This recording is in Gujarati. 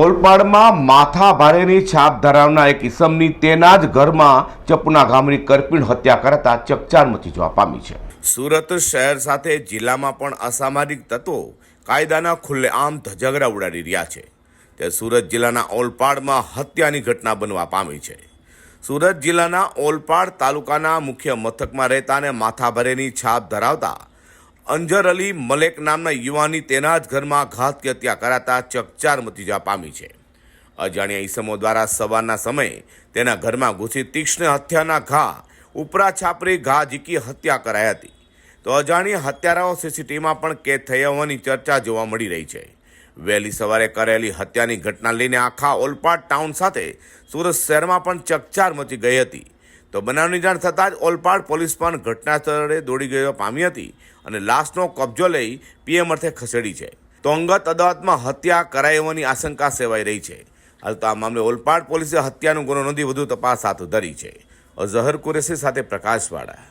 ઓલપાડમાં માથા ભારેની છાપ ધરાવનાર એક ઇસમની તેના જ ઘરમાં ચપુના ગામની કરપીણ હત્યા કરાતા ચકચાર મચી જવા પામી છે. સુરત શહેર સાથે જિલ્લામાં પણ અસામાજિક તત્વો કાયદાના ખુલ્લેઆમ ધજગરા ઉડાડી રહ્યા છે. તે સુરત જિલ્લાના ઓલપાડમાં હત્યાની ઘટના બનવા પામી છે. સુરત જિલ્લાના ઓલપાડ તાલુકાના મુખ્ય મથકમાં રહેતા અને માથાભારેની છાપ ધરાવતા અંજર અલી મલેક નામના યુવાની તેના જ ઘરમાં ઘાતકી હત્યા કરાતા ચકચાર મચી જવા પામી છે. અજાણ્યા ઈસમો દ્વારા સવારના સમયે તેના ઘરમાં ઘૂસી તીક્ષ્ણ હત્યાના ઘા ઉપરા છાપરી ઘા ઝીકી હત્યા કરાઈ હતી. તો અજાણ્યા હત્યારાઓ સીસીટીવીમાં પણ કેદ થઈ હોવાની ચર્ચા જોવા મળી રહી છે. વહેલી સવારે કરેલી હત્યાની ઘટના લઈને આખા ઓલપાડ ટાઉન સાથે સુરત શહેરમાં પણ ચકચાર મચી ગઈ હતી. તો બનાવની જાણ થતાં જ ઓલપાડ પોલીસ પણ ઘટના સ્થળે દોડી ગયો પામી હતી અને લાશનો કબજો લઈ પીએમ અર્થે ખસેડી છે. તો અંગત અદાવતમાં હત્યા કરાઈ હોવાની આશંકા સેવાઈ રહી છે. હાલ તો આ મામલે ઓલપાડ પોલીસે હત્યાનો ગુનો નોંધી વધુ તપાસ હાથ ધરી છે. અઝહર કુરેશી સાથે પ્રકાશવાળા.